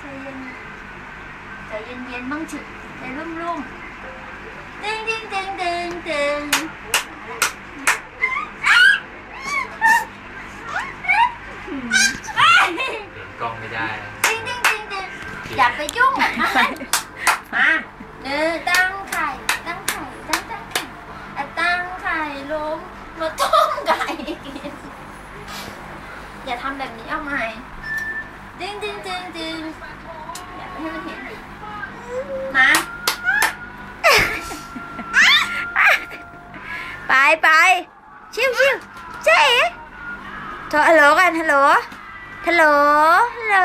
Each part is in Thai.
ใจเย็นใจเย็นเย็นบ้างจิใจรุ่มรุ่มตึงตึงตึงตึงตึง ง กล้องไม่ได้จริงจริงจริงจริงอย่าไปยุ่งแบบนั้นมาเนื้อตั้งไข่ตั้งไข่ตั้งตั้งไข่อะตั้งไข่ล้มมาต้มไก่อย่าทำแบบนี้เอาใหม่จริงจริงจริงจริงอย่าไปให้มันเห็นมาไปไปชิวชิวเจ๊โทรฮัลโหลกันฮัลโหล ฮัลโหล ฮัลโหล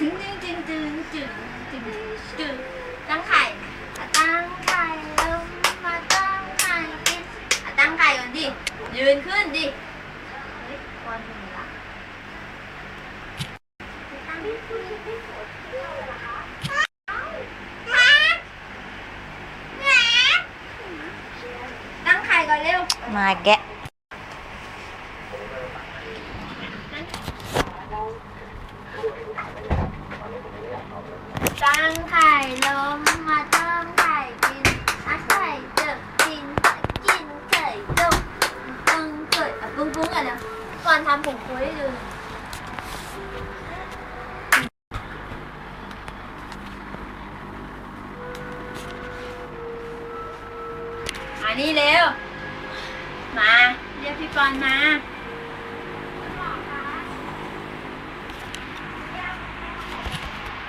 จริงจริงจริงจริงจริงจริงจริงตั้งไข่อะตั้งไข่ล้มาตั้งไข่กินอะตั้งไข่ก่อนดิ ยืนขึ้นดิเฮ้ยควรถึงละ മാകെ Tăng thầy lớn mà tăng thầy chín Ác thầy trực chín Chín thầy đông vâng, Tăng cười. À vâng, vâng. vung vung rồi nè Con thăm vùng cuối rồi. Anh đi leo. พี่กรณ์มา